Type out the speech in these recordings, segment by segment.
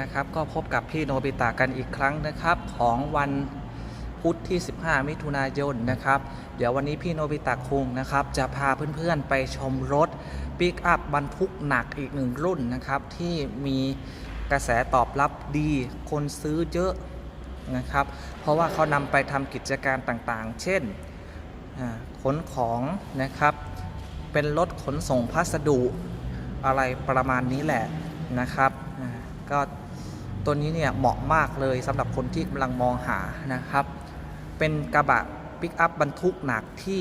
นะครับ ก็พบกับพี่โนบิตะกันอีกครั้งนะครับ ของวันพุธที่ 15 มิถุนายนนะครับ เดี๋ยววันนี้พี่โนบิตะคุงนะครับ จะพาเพื่อนๆไปชมรถปิกอัพบรรทุกหนักอีกหนึ่งรุ่นนะครับ ที่มีกระแสตอบรับดี คนซื้อเยอะนะครับ เพราะว่าเขานำไปทำกิจการต่างๆ เช่นขนของนะครับ เป็นรถขนส่งพัสดุอะไรประมาณนี้แหละนะครับ ก็ตัวนี้เนี่ยเหมาะมากเลยสำหรับคนที่กำลังมองหานะครับ เป็นกระบะปิกอัพบรรทุกหนักที่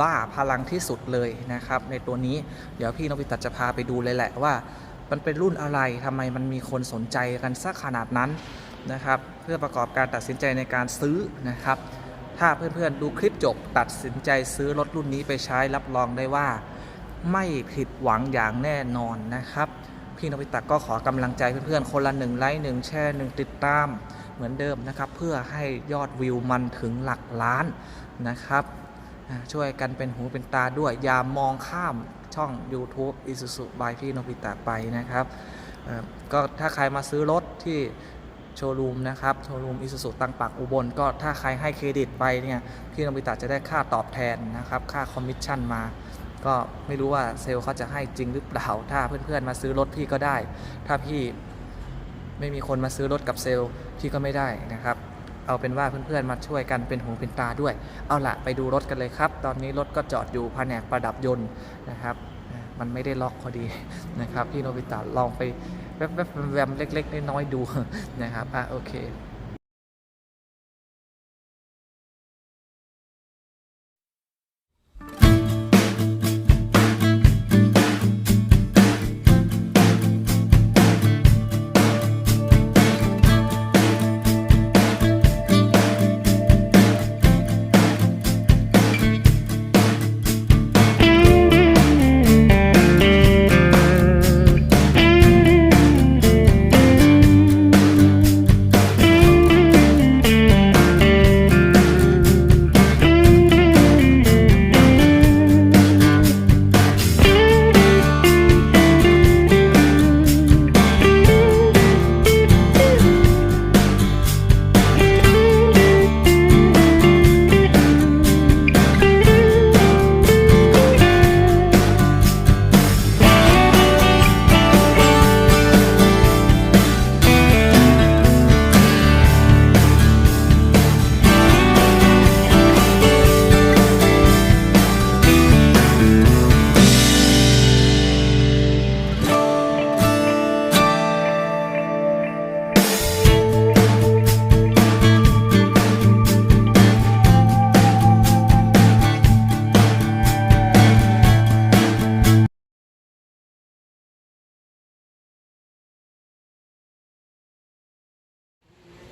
บ้าพลังที่สุดเลยนะครับ ในตัวนี้เดี๋ยวพี่นพิตัดจะพาไปดูเลยแหละว่า มันเป็นรุ่นอะไรทำไมมันมีคนสนใจกันสักขนาดนั้นนะครับ เพื่อประกอบการตัดสินใจในการซื้อนะครับ ถ้าเพื่อนๆดูคลิปจบตัดสินใจซื้อรถรุ่นนี้ไปใช้รับรองได้ว่า ไม่ผิดหวังอย่างแน่นอนนะครับ พี่นพิตะก็ขอกำลังใจเพื่อนๆ คนละหนึ่งไลค์หนึ่งแชร์หนึ่งติดตามเหมือนเดิมนะครับ เพื่อให้ยอดวิวมันถึงหลักล้านนะครับ ช่วยกันเป็นหูเป็นตาด้วย อย่ามองข้ามช่อง YouTube Isuzu by พี่นพิตะไปนะครับก็ถ้าใครมาซื้อรถที่โชว์รูมนะครับ โชว์รูมอิสุสุตังปักอุบล ก็ถ้าใครให้เครดิตไปเนี่ย พี่นพิตะจะได้ค่าตอบแทนนะครับ ค่าคอมมิชชั่นมา ก็ไม่รู้ว่าเซลล์เขาจะให้จริงหรือเปล่า ถ้าเพื่อนๆมาซื้อรถพี่ก็ได้ ถ้าพี่ไม่มีคนมาซื้อรถกับเซลล์พี่ก็ไม่ได้นะครับ เอาเป็นว่าเพื่อนๆมาช่วยกันเป็นหูเป็นตาด้วย เอาละไปดูรถกันเลยครับ ตอนนี้รถก็จอดอยู่แผนกประดับยนต์นะครับ มันไม่ได้ล็อกพอดีนะครับ พี่โนบิตะลองไปแวบๆแวมเล็ก ๆ น้อยๆดูนะครับอะโอเค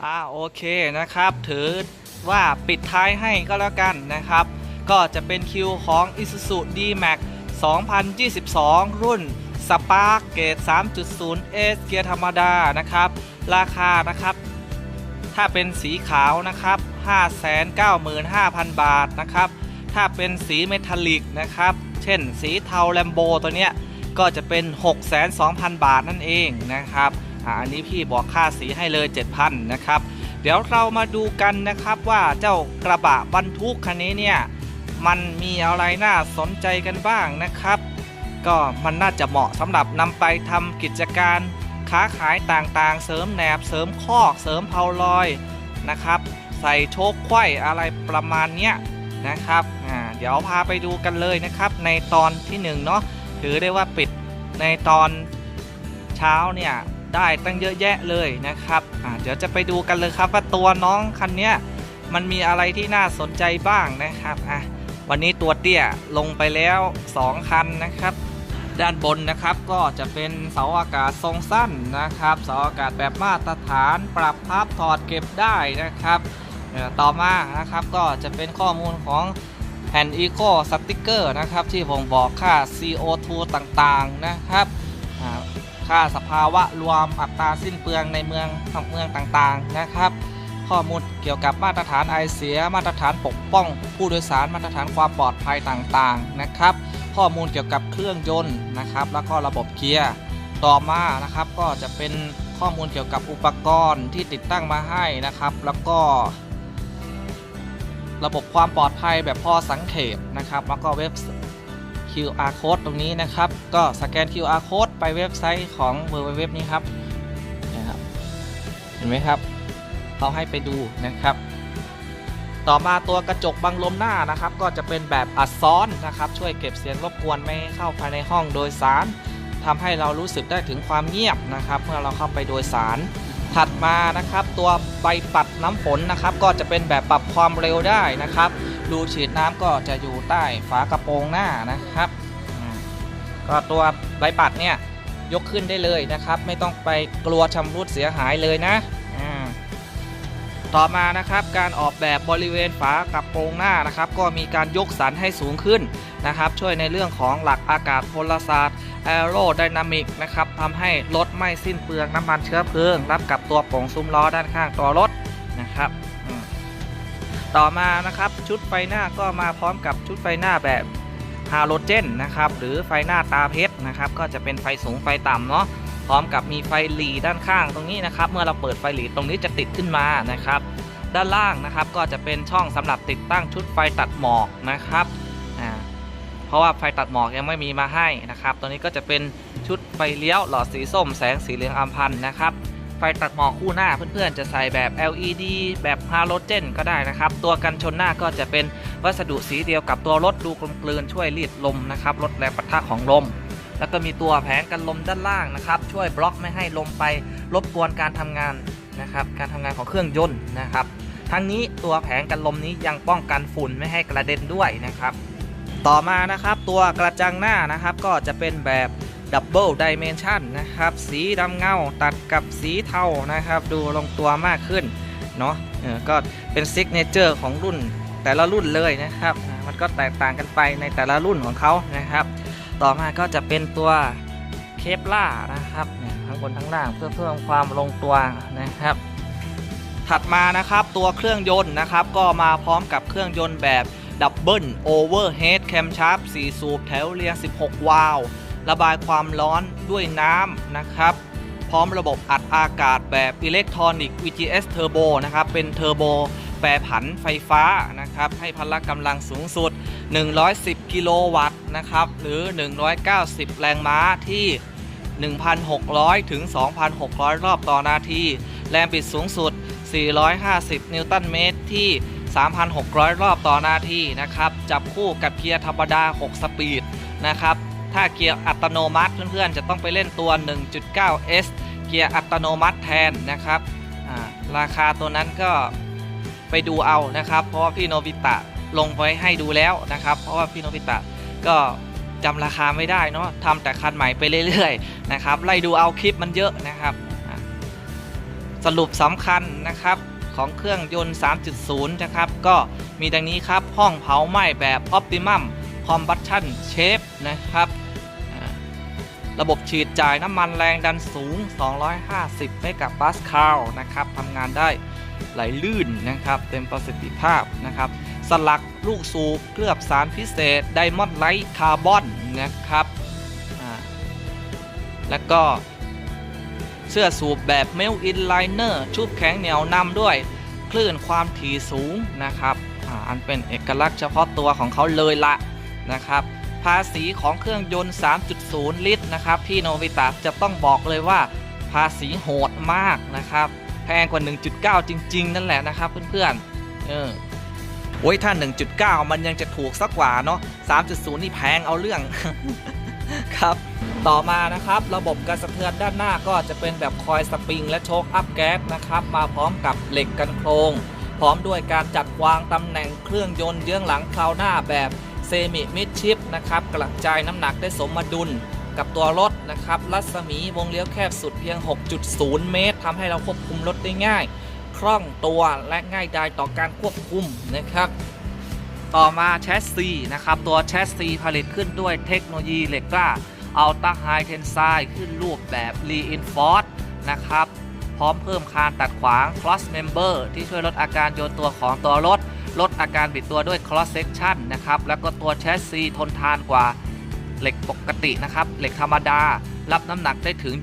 อ่าโอเคนะครับ ถือว่าปิดท้ายให้ก็แล้วกันนะครับ ก็จะเป็นคิวของ Isuzu D-Max 2022 รุ่น Spark เกรด3.0 S เกียร์ธรรมดานะครับ ราคานะครับ ถ้าเป็นสีขาวนะครับ 595,000 บาทนะครับ ถ้าเป็นสีเมทัลลิกนะครับ เช่นสีเทาแลมโบตัวเนี้ย ก็จะเป็น 602,000 บาทนั่นเองนะครับาอันนี้พี่บอกค่าสีให้เลย 7,000 นะครับ เดี๋ยวเรามาดูกันนะครับว่าเจ้ากระบะบรรทุกคันนี้เนี่ยมันมีอะไรน่าสนใจกันบ้างนะครับ ก็มันน่าจะเหมาะสำหรับนำไปทำกิจการค้าขายต่างๆ เสริมแหนบเสริมคอกเสริมเพาลอยนะครับ ใส่โชคไขว้อะไรประมาณเนี้ยนะครับอ่าเดี๋ยวพาไปดูกันเลยนะครับ ในตอนที่1เนาะถือได้ว่าปิดในตอนเช้าเนี่ย ได้ตั้งเยอะแยะเลยนะครับเดี๋ยวจะไปดูกันเลยครับว่าตัวน้องคันนี้มันมีอะไรที่น่าสนใจบ้างนะครับอะวันนี้ตัวเตี้ยลงไปแล้ว 2 คันนะครับ ด้านบนนะครับก็จะเป็นเสาอากาศทรงสั้นนะครับเสาอากาศแบบมาตรฐาน ปรับพับถอดเก็บได้นะครับต่อมานะครับก็จะเป็นข้อมูลของแผ่น Eco Sticker นะครับที่ผมบอกค่า CO2 ต่างๆนะครับ ค่าสภาวะรวมอัตราสิ้นเปลืองในเมืองเมืองต่างๆนะครับ ข้อมูลเกี่ยวกับมาตรฐานไอเสีย มาตรฐานปกป้อง ผู้โดยสารมาตรฐานความปลอดภัยต่างๆนะครับ ข้อมูลเกี่ยวกับเครื่องยนต์นะครับ แล้วก็ระบบเกียร์ต่อมานะครับ ก็จะเป็นข้อมูลเกี่ยวกับอุปกรณ์ที่ติดตั้งมาให้นะครับ แล้วก็ ระบบความปลอดภัยแบบพอสังเขตนะครับ แล้วก็เว็บ QR code ตรงนี้นะครับ ก็สแกน QR code ไปเว็บไซต์ของ www นี้ครับนะครับเห็นไหมครับเขาให้ไปดูนะครับ ต่อมาตัวกระจกบังลมหน้านะครับ ก็จะเป็นแบบอัดซ้อนนะครับ ช่วยเก็บเสียงรบกวนไม่ให้เข้าภายในห้องโดยสารทำให้เรารู้สึกได้ถึงความเงียบนะครับ เมื่อเราเข้าไปโดยสาร ถัดมานะครับ ตัวใบปัดน้ำฝนนะครับ ก็จะเป็นแบบปรับความเร็วได้นะครับรูฉีดน้ำก็จะอยู่ใต้ฝากระโปรงหน้านะครับก็ตัวใบปัดเนี่ยยกขึ้นได้เลยนะครับ ไม่ต้องไปกลัวชำรุดเสียหายเลยนะต่อมานะครับการออกแบบบริเวณฝากระโปรงหน้านะครับ ก็มีการยกสันให้สูงขึ้นนะครับ ช่วยในเรื่องของหลักอากาศพลศาสตร์ แอโรไดนามิกนะครับทำให้รถไม่สิ้นเปลืองน้ำมันเชื้อเพลิง รับกับตัวโป่งซุ้มล้อด้านข้างตัวรถนะครับต่อมานะครับชุดไฟหน้าก็มาพร้อมกับชุดไฟหน้าแบบฮาโลเจนนะครับหรือไฟหน้าตาเพชรนะครับก็จะเป็นไฟสูงไฟต่ำเนาะพร้อมกับมีไฟหลีด้านข้างตรงนี้นะครับเมื่อเราเปิดไฟหลีตรงนี้จะติดขึ้นมานะครับ ด้านล่างนะครับก็จะเป็นช่องสำหรับติดตั้งชุดไฟตัดหมอกนะครับ เพราะว่าไฟตัดหมอกยังไม่มีมาให้นะครับ ตัวนี้ก็จะเป็นชุดไฟเลี้ยวหลอดสีส้มแสงสีเหลืองอัมพันธ์นะครับ ไฟตัดหมอกคู่หน้าเพื่อนๆจะใส่แบบ LED แบบฮาโลเจนก็ได้นะครับ ตัวกันชนหน้าก็จะเป็นวัสดุสีเดียวกับตัวรถดูกลมกลืนช่วยรีดลมนะครับลดแรงปะทะของลม แล้วก็มีตัวแผงกันลมด้านล่างนะครับ ช่วยบล็อกไม่ให้ลมไปรบกวนการทำงานนะครับ การทำงานของเครื่องยนต์นะครับ ทั้งนี้ตัวแผงกันลมนี้ยังป้องกันฝุ่นไม่ให้กระเด็นด้วยนะครับ ต่อมานะครับ ตัวกระจังหน้านะครับ ก็จะเป็นแบบดับเบิลดิเมนชันนะครับ สีดำเงาตัดกับสีเทานะครับ ดูลงตัวมากขึ้นเนาะเออก็เป็นซิกเนเจอร์ของรุ่นแต่ละรุ่นเลยนะครับ มันก็แตกต่างกันไปในแต่ละรุ่นของเขานะครับ ต่อมาก็จะเป็นตัวเคปล่านะครับทั้งบนทั้งล่างเพื่อเพิ่มความลงตัวนะครับ ถัดมานะครับตัวเครื่องยนต์นะครับ ก็มาพร้อมกับเครื่องยนต์แบบ ดับเบิลโอเวอร์เฮดแคมชาร์ป4สูบแถวเรียง 16 วาล์วระบายความร้อนด้วยน้ำนะครับ พร้อมระบบอัดอากาศแบบอิเล็กทรอนิกส์ VGS Turbo นะครับ เป็นเทอร์โบแปรผันไฟฟ้านะครับ ให้พละกำลังสูงสุด 110 กิโลวัตต์นะครับ หรือ 190 แรงม้าที่ 1,600 ถึง 2,600 รอบต่อนาที แรงบิดสูงสุด 450 นิวตันเมตรที่ 3,600 รอบต่อนาทีนะครับจับคู่กับเกียร์ธรรมดา 6 สปีดนะครับถ้าเกียร์อัตโนมัติเพื่อนๆ จะต้องไปเล่นตัว 1.9S เกียร์อัตโนมัติแทนนะครับราคาตัวนั้นก็ไปดูเอานะครับ เพราะว่าพี่โนบิตะลงไว้ให้ดูแล้วนะครับ เพราะว่าพี่โนบิตะก็จำราคาไม่ได้เนาะทำแต่คันใหม่ไปเรื่อยๆนะครับไล่ดูเอาคลิปมันเยอะนะครับ สรุปสำคัญนะครับ ของเครื่องยนต์ 3.0 นะครับ ก็มีดังนี้ครับ ห้องเผาไหม้แบบ Optimum Combustion Shape นะครับ ระบบฉีดจ่ายน้ำมันแรงดันสูง 250 เมกะปาสคาลนะครับทำงานได้ไหลลื่นนะครับ เต็มประสิทธิภาพนะครับ สลักลูกสูบ เคลือบสารพิเศษไดมอนด์ไลท์คาร์บอนนะครับ แล้วก็ เสื้อสูบแบบเมลอินไลเนอร์ชุบแข็งเหนียวนำด้วย คลื่นความถี่สูงนะครับอ,อันเป็นเอกลักษณ์เฉพาะตัวของเขาเลยละนะครับ ภาษีของเครื่องยนต์ 3.0 ลิตรนะครับพี่โนวิตะจะต้องบอกเลยว่า ภาษีโหดมากนะครับแพงกว่า 1.9 จริง ๆ นั่นแหละนะครับเพื่อนๆเออโอ้ยถ้า 1.9 มันยังจะถูกสักกว่าเนาะ3.0 นี่แพงเอาเรื่อง ครับ ต่อมานะครับระบบการสะเทือนด้านหน้าก็จะเป็นแบบคอยสปริงและโชคอัพแก๊สนะครับมาพร้อมกับเหล็กกันโครงพร้อมด้วยการจัดวางตำแหน่งเครื่องยนต์เยื้องหลังคราวหน้าแบบเซมิมิดชิปนะครับกระจายน้ำหนักได้สมดุลกับตัวรถนะครับรัศมีวงเลี้ยวแคบสุดเพียง 6.0 เมตรทำให้เราควบคุมรถได้ง่าย คล่องตัวและง่ายดายต่อการควบคุมนะครับ ต่อมาแชสซีนะครับ ตัวแชสซีผลิตขึ้นด้วยเทคโนโลยีเหล็กกล้าอัลต้าไฮเทนไซขึ้นรูปแบบ Reinforce นะครับ พร้อมเพิ่มคานตัดขวาง cross member ที่ช่วยลดอาการโยนตัวของตัวรถ ลดอาการบิดตัวด้วย cross section นะครับ แล้วก็ตัวแชสซีทนทานกว่าเหล็กปกตินะครับ เหล็กธรรมดา รับน้ำหนักได้ถึง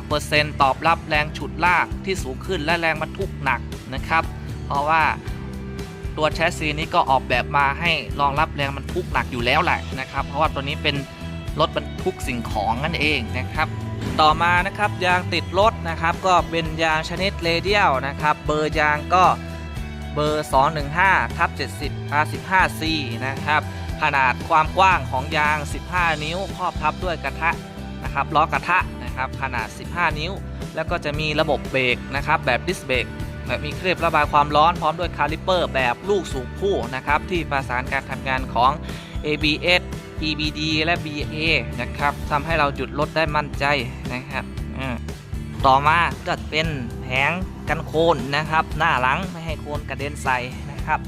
23%ตอบรับแรงฉุดลากที่สูงขึ้นและแรงบรรทุกหนักนะครับ เพราะว่า ตัวแชสซีนี้ก็ออกแบบมาให้รองรับแรงบรรทุกหนักอยู่แล้วแหละนะครับ เพราะว่าตัวนี้เป็นรถบรรทุกสิ่งของนั่นเองนะครับ ต่อมานะครับยางติดรถนะครับก็เป็นยางชนิดเรเดียลนะครับเบอร์ยางก็เบอร์ 215ทับ70 R15C นะครับ ขนาดความกว้างของยาง 15 นิ้วครอบทับด้วยกระทะนะครับล้อกระทะนะครับขนาด 15 นิ้ว แล้วก็จะมีระบบเบรกนะครับแบบดิสเบรก แบบมีเครื่องระบายความร้อนพร้อมด้วยคาลิเปอร์แบบลูกสูบคู่นะครับที่ประสานการทำงานของ ABS EBD และ BA นะครับทำให้เราหยุดรถได้มั่นใจนะครับต่อมาก็เป็นแผงกันโคลนนะครับ หน้าหลังไม่ให้โคลนกระเด็นใส่นะครับ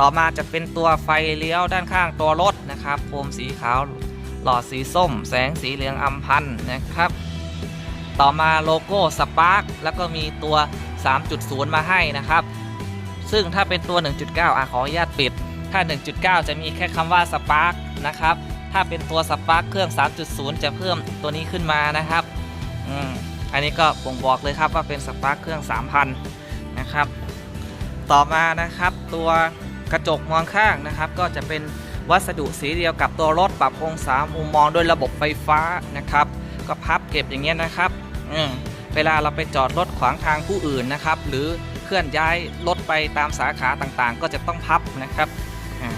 ต่อมาจะเป็นตัวไฟเลี้ยวด้านข้างตัวรถนะครับโคมสีขาวหลอดสีส้ม แสงสีเหลืองอัมพันธ์นะครับ ต่อมาโลโก้สปาร์คแล้วก็มีตัว 3.0 มาให้นะครับ ซึ่งถ้าเป็นตัว 1.9อะขออนุญาตปิด ถ้า 1.9 จะมีแค่คำว่า Spark นะครับ ถ้าเป็นตัว Spark เครื่อง 3.0 จะเพิ่มตัวนี้ขึ้นมานะครับอืมอันนี้ก็บ่งบอกเลยครับว่าเป็น Spark เครื่อง 3,000 นะครับ ต่อมานะครับตัวกระจกมองข้างนะครับ ก็จะเป็นวัสดุสีเดียวกับตัวรถปรับองศามุมมองด้วยระบบไฟฟ้านะครับ ก็พับเก็บอย่างเงี้ยนะครับ อืม เวลาเราไปจอดรถขวางทางผู้อื่นนะครับ หรือเคลื่อนย้ายรถไปตามสาขาต่างๆ ก็จะต้องพับนะครับอ่า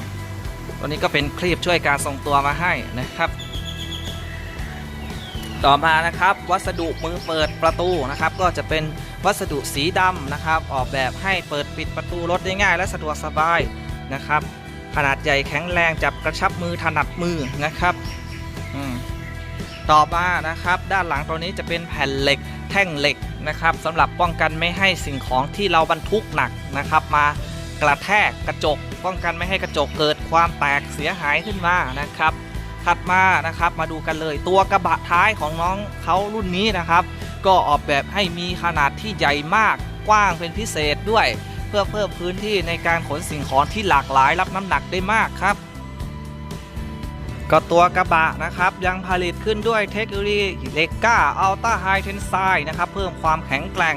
ตัวนี้ก็เป็นคลีปช่วยการทรงตัวมาให้นะครับ ต่อมานะครับ วัสดุมือเปิดประตูนะครับ ก็จะเป็นวัสดุสีดำนะครับ ออกแบบให้เปิดปิดประตูรถได้ง่าย และสะดวกสบายนะครับ ขนาดใหญ่แข็งแรงจับกระชับมือถนัดมือนะครับ ต่อมานะครับ ด้านหลังตัวนี้จะเป็นแผ่นเหล็กแท่งเหล็กนะครับสำหรับป้องกันไม่ให้สิ่งของที่เราบรรทุกหนักนะครับ มากระแทกกระจก ป้องกันไม่ให้กระจกเกิดความแตกเสียหายขึ้นมานะครับ ถัดมานะครับมาดูกันเลยตัวกระบะท้ายของน้องเขารุ่นนี้นะครับ ก็ออกแบบให้มีขนาดที่ใหญ่มากกว้างเป็นพิเศษด้วย เพื่อเพิ่มพื้นที่ในการขนสิ่งของที่หลากหลายรับน้ำหนักได้มากครับ ก็ตัวกระบะนะครับ ยังผลิตขึ้นด้วยเทคโนโลยีเลก้าอัลต้าไฮเทนไซนะครับ เพิ่มความแข็งแกร่ง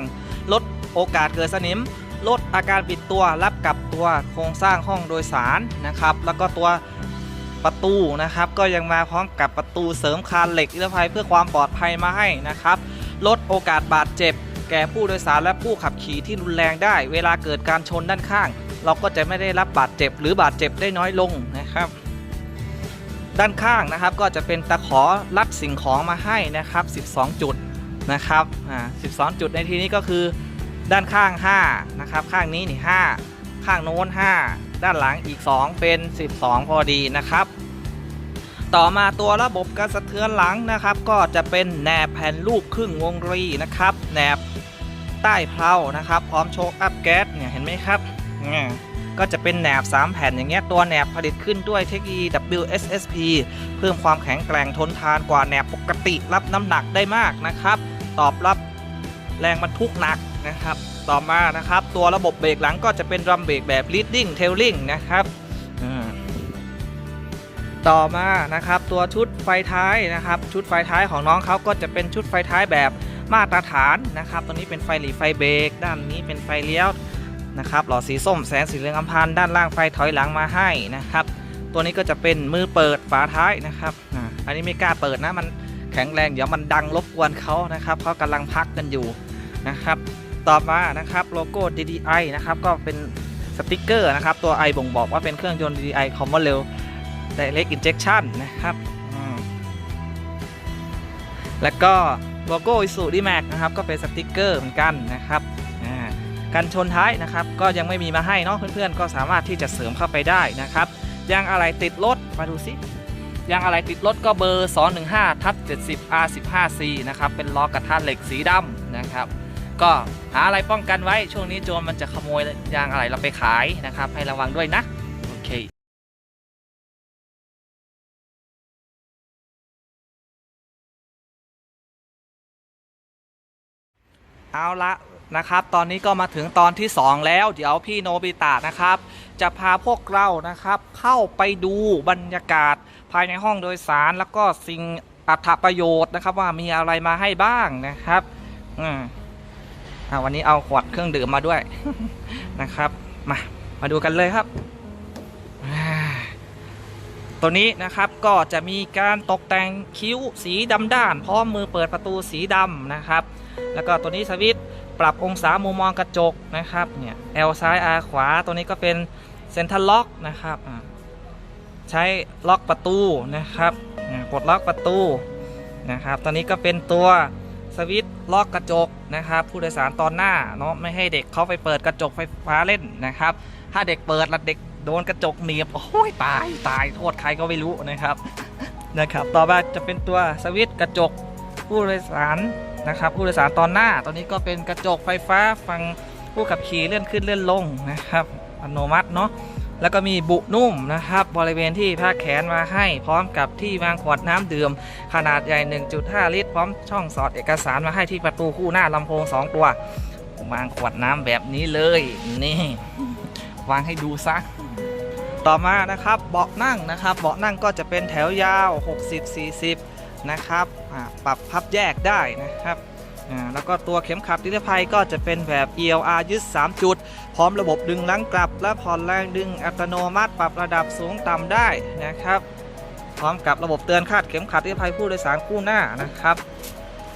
ลดโอกาสเกิดสนิม ลดอาการบิดตัวรับกับตัวโครงสร้างห้องโดยสารนะครับ แล้วก็ตัวประตูนะครับ ก็ยังมาพร้อมกับประตูเสริมคานเหล็กนิรภัยเพื่อความปลอดภัยมาให้นะครับ ลดโอกาสบาดเจ็บ แก่ผู้โดยสารและผู้ขับขี่ที่รุนแรงได้ เวลาเกิดการชนด้านข้าง เราก็จะไม่ได้รับบาดเจ็บ หรือบาดเจ็บได้น้อยลงนะครับ ด้านข้างนะครับก็จะเป็นตะขอรัดสิ่งของมาให้นะครับ 12 จุดนะครับอ่า12 จุดในที่นี้ก็คือด้านข้าง 5 นะครับ ข้างนี้นี่5ข้างโน้น 5 ด้านหลังอีก 2 เป็น 12 พอดีนะครับ ต่อมาตัวระบบการสะเทือนหลังนะครับ ก็จะเป็นแหนบแผ่นลูกครึ่งวงรีนะครับแหนบใต้เพลานะครับ พร้อมโชคอัพแก๊สเนี่ยเห็นไหมครับเนี่ย ก็จะเป็นแหนบ 3 แผ่นอย่างเงี้ยตัวแหนบผลิตขึ้นด้วยเทคโนโลยี WSSP เพิ่มความแข็งแกร่งทนทานกว่าแหนบปกติรับน้ำหนักได้มากนะครับ ตอบรับแรงบรรทุกหนักนะครับ ต่อมานะครับ ตัวระบบเบรกหลังก็จะเป็นรัมเบรกแบบ leading tailing นะครับต่อมานะครับตัวชุดไฟท้ายนะครับ ชุดไฟท้ายของน้องเขาก็จะเป็นชุดไฟท้ายแบบมาตรฐานนะครับตัวนี้เป็นไฟหลีไฟเบรกด้านนี้เป็นไฟเลี้ยว นะครับหลอดสีส้มแสงสีเหลืองอัมพันด้านล่างไฟถอยหลังมาให้นะครับ ตัวนี้ก็จะเป็นมือเปิดฝาท้ายนะครับอันนี้ไม่กล้าเปิดนะมันแข็งแรงเดี๋ยวมันดังรบกวนเขานะครับเขากำลังพักกันอยู่นะครับ ต่อมานะครับโลโก้ DDI นะครับก็เป็นสติกเกอร์นะครับตัว I บ่งบอกว่าเป็นเครื่องยนต์ DDI Common Rail Direct Injection นะครับแล้วก็โลโก้ Isuzu D-Max นะครับก็เป็นสติกเกอร์เหมือนกันนะครับ กันชนท้ายนะครับก็ยังไม่มีมาให้เนาะเพื่อนๆ ก็สามารถที่จะเสริมเข้าไปได้นะครับยางอะไหล่ติดรถมาดูสิยางอะไหล่ติดรถก็เบอร์215ทับ70 R15C นะครับเป็นล้อกระทะเหล็กสีดำนะครับ ก็หาอะไรป้องกันไว้ช่วงนี้โจรมันจะขโมยยางอะไหล่เราไปขายนะครับ ให้ระวังด้วยนะโอเคเอาละ นะครับ ตอนนี้ก็มาถึงตอนที่ 2 แล้ว เดี๋ยวพี่โนบิตะนะครับ จะพาพวกเรานะครับ เข้าไปดูบรรยากาศภายในห้องโดยสารแล้วก็สิ่งอัถประโยชน์นะครับ ว่ามีอะไรมาให้บ้างนะครับอืมอ่าวันนี้เอาขวดเครื่องดื่มมาด้วยนะครับ มามาดูกันเลยครับตัวนี้นะครับก็จะมีการตกแต่งคิ้วสีดำด้าน พร้อมมือเปิดประตูสีดำนะครับ แล้วก็ตัวนี้สวิตช์ ปรับองศามุมมองกระจกนะครับเนี่ย L ซ้าย R ขวาตัวนี้ก็เป็นเซ็นทรัลล็อกนะครับใช้ล็อกประตูนะครับกดล็อกประตูนะครับตอนนี้ก็เป็นตัวสวิตช์ล็อกกระจกนะครับ ผู้โดยสารตอนหน้าเนาะไม่ให้เด็กเขาไปเปิดกระจกไฟฟ้าเล่นนะครับ ถ้าเด็กเปิดแล้วเด็กโดนกระจกหนีบโอ้ยตายตายโทษใครก็ไม่รู้นะครับนะครับ ต่อมาจะเป็นตัวสวิตช์กระจกผู้โดยสาร นะครับผู้โดยสารตอนหน้าตอนนี้ก็เป็นกระจกไฟฟ้าฝั่งผู้ขับขี่เลื่อนขึ้นเลื่อนลงนะครับอัตโนมัติเนาะแล้วก็มีบุนุ่มนะครับ บริเวณที่ผ้าแขนมาให้พร้อมกับที่วางขวดน้ำดื่ม ขนาดใหญ่ 1.5 ลิตร พร้อมช่องสอดเอกสารมาให้ที่ประตูคู่หน้าลำโพง 2 ตัววางขวดน้ำแบบนี้เลยนี่ วางให้ดูซะต่อมานะครับเบาะนั่งนะครับ เบาะนั่งก็จะเป็นแถวยาว 60-40 นะครับปรับพับแยกได้นะครับแล้วก็ตัวเข็มขัดนิรภัยก็จะเป็นแบบ ELR ยึด 3 จุด พร้อมระบบดึงลังกลับ และผ่อนแรงดึงอัตโนมัติปรับระดับสูงต่ำได้นะครับ พร้อมกับระบบเตือนคาดเข็มขัดนิรภัยผู้โดยสารคู่หน้านะครับ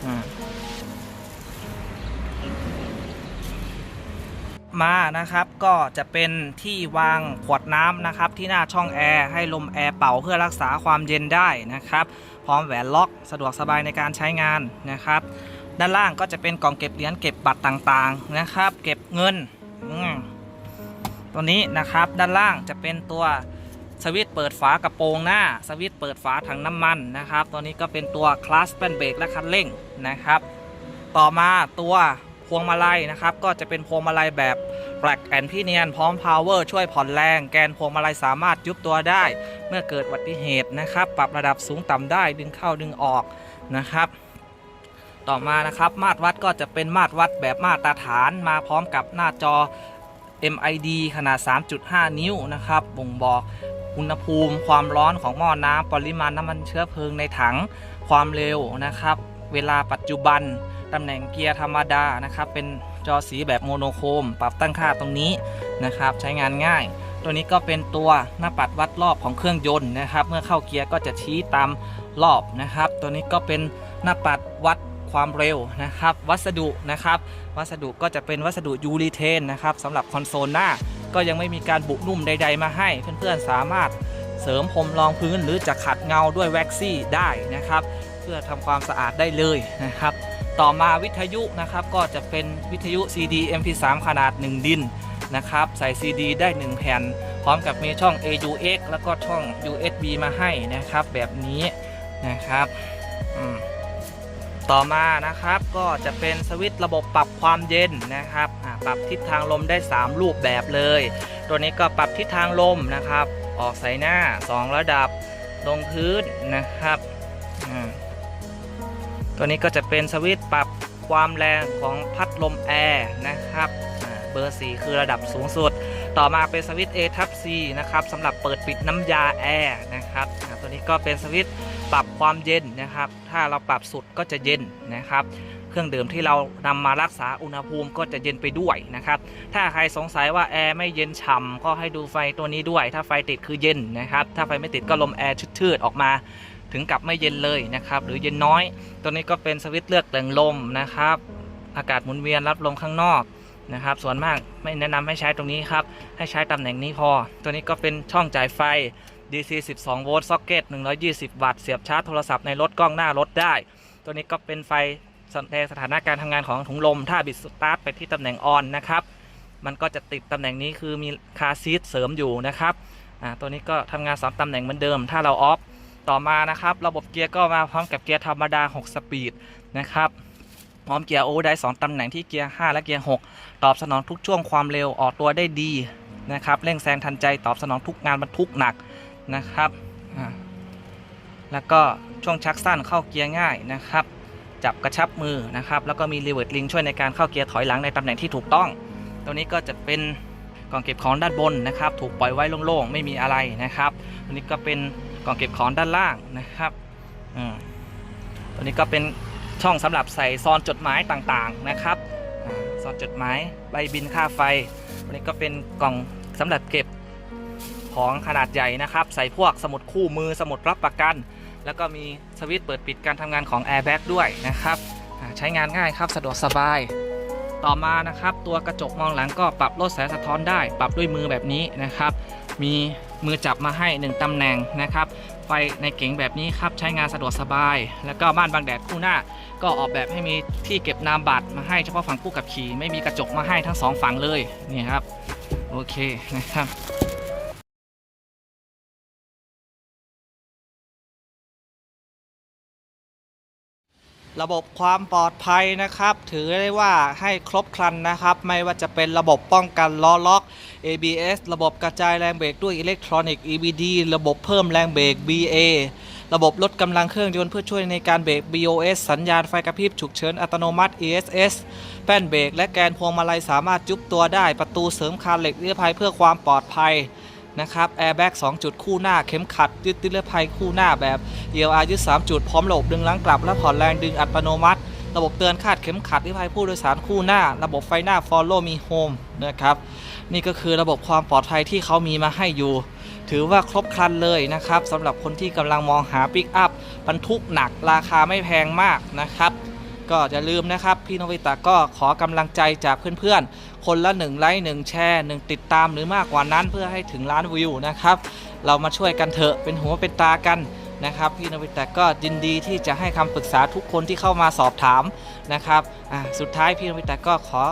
อ่า มานะครับ ก็จะเป็นที่วางขวดน้ำนะครับ ที่หน้าช่องแอร์ให้ลมแอร์เป่าเพื่อรักษาความเย็นได้นะครับ พร้อมแหวนล็อกสะดวกสบายในการใช้งานนะครับ ด้านล่างก็จะเป็นกล่องเก็บเหรียญเก็บบัตรต่างๆนะครับ เก็บเงินตัวนี้นะครับด้านล่างจะเป็นตัวสวิตช์เปิดฝากระโปรงหน้า สวิตช์เปิดฝาถังน้ำมันนะครับ ตัวนี้ก็เป็นตัวคลาสเป็นเบรกและคันเร่งนะครับ ต่อมาตัว พวงมาลัยนะครับ ก็จะเป็นพวงมาลัยแบบ Black and p i n i o n พร้อม Power ช่วยผ่อนแรง แกนพวงมาลัยสามารถยุบตัวได้ เมื่อเกิดอุบัติเหตุนะครับ ปรับระดับสูงต่ำได้ดึงเข้าดึงออกนะครับต่อมานะครับมาตรวัดก็จะเป็นมาตรวัดแบบมาตรฐานมาพร้อมกับหน้าจอ MID ขนาด 3.5 นิ้วนะครับ บ่งบอกอุณหภูมิ ความร้อนของหม้อน้ำปริมาณน้ำมันเชื้อเพลิงในถัง ความเร็วนะครับ เวลาปัจจุบัน ตำแหน่งเกียร์ธรรมดานะครับเป็นจอสีแบบโมโนโครม ปรับตั้งค่าตรงนี้นะครับ ใช้งานง่าย ตัวนี้ก็เป็นตัวหน้าปัดวัดรอบของเครื่องยนต์นะครับ เมื่อเข้าเกียร์ก็จะชี้ตามรอบนะครับ ตัวนี้ก็เป็นหน้าปัดวัดความเร็วนะครับ วัสดุนะครับ วัสดุก็จะเป็นวัสดุยูรีเทนนะครับสำหรับคอนโซลหน้าก็ยังไม่มีการบุนุ่มใด ๆ มาให้เพื่อนๆสามารถเสริมพรมรองพื้นหรือจะขัดเงาด้วยแว็กซี่ได้นะครับ เพื่อทำความสะอาดได้เลยนะครับ ต่อมาวิทยุนะครับก็จะเป็นวิทยุ CD MP3 ขนาด 1 ดินนะครับใส่ CD ได้ 1 แผ่น พร้อมกับมีช่อง AUX แล้วก็ช่อง USB มาให้นะครับแบบนี้นะครับต่อมานะครับก็จะเป็นสวิตช์ระบบปรับความเย็นนะครับปรับทิศทางลมได้ 3 รูปแบบเลย ตัวนี้ก็ปรับทิศทางลมนะครับ ออกใส่หน้า 2 ระดับลงพื้นนะครับอ่า ตัวนี้ก็จะเป็นสวิตช์ปรับความแรงของพัดลมแอร์นะครับเบอร์ 4 คือระดับสูงสุด ต่อมาเป็นสวิตช์ A ทับ C นะครับสำหรับเปิดปิดน้ำยาแอร์นะครับตัวนี้ก็เป็นสวิตช์ปรับความเย็นนะครับ ถ้าเราปรับสุดก็จะเย็นนะครับ เครื่องดื่มที่เรานำมารักษาอุณหภูมิก็จะเย็นไปด้วยนะครับ ถ้าใครสงสัยว่าแอร์ไม่เย็นฉ่ำก็ให้ดูไฟตัวนี้ด้วย ถ้าไฟติดคือเย็นนะครับ ถ้าไฟไม่ติดก็ลมแอร์ชืดๆออกมา ถึงกับไม่เย็นเลยนะครับ หรือเย็นน้อย ตัวนี้ก็เป็นสวิตช์เลือกแต่งลมนะครับ อากาศหมุนเวียนรับลมข้างนอกนะครับ ส่วนมากไม่แนะนำให้ใช้ตรงนี้ครับ ให้ใช้ตำแหน่งนี้พอ ตัวนี้ก็เป็นช่องจ่ายไฟ DC 12 โวลต์ซ็อกเก็ต120 วัตต์ เสียบชาร์จโทรศัพท์ในรถกล้องหน้ารถได้ ตัวนี้ก็เป็นไฟแสดงสถานะการทำงานของถุงลม ถ้าบิดสตาร์ทไปที่ตำแหน่งออนนะครับ มันก็จะติดตำแหน่งนี้คือมีคาซีทเสริมอยู่นะครับ ตัวนี้ก็ทำงานสองตำแหน่งเหมือนเดิม ถ้าเราออฟ ต่อมานะครับ ระบบเกียร์ก็มาพร้อมกับเกียร์ธรรมดา 6 สปีดนะครับพร้อมเกียร์โอไดร์2ตำแหน่งที่เกียร์ 5 และเกียร์ 6 ตอบสนองทุกช่วงความเร็วออกตัวได้ดีนะครับเร่งแซงทันใจตอบสนองทุกงานบรรทุกหนักนะครับแล้วก็ช่วงชักสั้นเข้าเกียร์ง่ายนะครับ จับกระชับมือนะครับ แล้วก็มีรีเวิร์ดลิงช่วยในการเข้าเกียร์ถอยหลังในตำแหน่งที่ถูกต้อง ตัวนี้ก็จะเป็นกล่องเก็บของด้านบนนะครับ ถูกปล่อยไว้โล่งๆ ไม่มีอะไรนะครับตัวนี้ก็เป็น กล่องเก็บของด้านล่างนะครับอืมตัวนี้ก็เป็นช่องสำหรับใส่ซอนจดหมายต่างๆนะครับอซอนจดหมายใบบินค่าไฟตัวนี้ก็เป็นกล่องสำหรับเก็บของขนาดใหญ่นะครับ ใส่พวกสมุดคู่มือสมุดรับประกัน แล้วก็มีสวิตช์เปิดปิดการทำงานของ Airbag ด้วยนะครับใช้งานง่ายครับสะดวกสบาย ต่อมานะครับ ตัวกระจกมองหลังก็ปรับลดแสงสะท้อนได้ ปรับด้วยมือแบบนี้นะครับ มี มือจับมาให้ 1 ตำแหน่งนะครับไฟในเก๋งแบบนี้ครับใช้งานสะดวกสบาย แล้วก็ม่านบังแดดคู่หน้า ก็ออกแบบให้มีที่เก็บนามบัตรมาให้เฉพาะฝั่งผู้ขับขี่ ไม่มีกระจกมาให้ทั้งสองฝั่งเลยนี่ครับโอเคนะครับ ระบบความปลอดภัยนะครับ ถือได้ว่าให้ครบครันนะครับ ไม่ว่าจะเป็นระบบป้องกันล้อล็อก ABS ระบบกระจายแรงเบรกด้วยอิเล็กทรอนิกส์ EBD ระบบเพิ่มแรงเบรก BA ระบบลดกำลังเครื่องยนต์เพื่อช่วยในการเบรก BOS สัญญาณไฟกระพริบฉุกเฉินอัตโนมัติ ESS แป้นเบรกและแกนพวงมาลัยสามารถยุบตัวได้ประตูเสริมคานเหล็กนิรภัยเพื่อความปลอดภัย นะครับแอร์แบ็ก2จุดคู่หน้าเข็มขัดยึดนิรภัยคู่หน้าแบบ ELR ยึด3จุดพร้อมระบบดึงล้างกลับและผ่อนแรงดึงอัตโนมัติ ระบบเตือนคาดเข็มขัดนิรภัยผู้โดยสารคู่หน้า ระบบไฟหน้า Follow Me Home นะครับนี่ก็คือระบบความปลอดภัยที่เขามีมาให้อยู่ ถือว่าครบครันเลยนะครับสำหรับคนที่กำลังมองหาปิกอัพบรรทุกหนักราคาไม่แพงมากนะครับก็อย่าลืมนะครับ พี่นวิตะก็ขอกำลังใจจากเพื่อนๆ คนละ1ไลค์1แชร์1ติดตามหรือมากกว่านั้นเพื่อให้ถึงล้านวิวนะครับ เรามาช่วยกันเถอะเป็นหัวเป็นตากันนะครับพี่นวิตะก็ยินดีที่จะให้คำปรึกษาทุกคนที่เข้ามาสอบถามนะครับสุดท้ายพี่นวิตะก็ขอ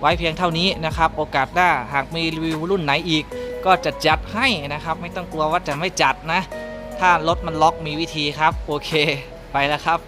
ไว้เพียงเท่านี้นะครับ โอกาสหน้าหากมีรีวิวรุ่นไหนอีก ก็จะจัดให้นะครับ ไม่ต้องกลัวว่าจะไม่จัดนะ ถ้ารถมันล็อกมีวิธีครับ โอเค ไปแล้วครับ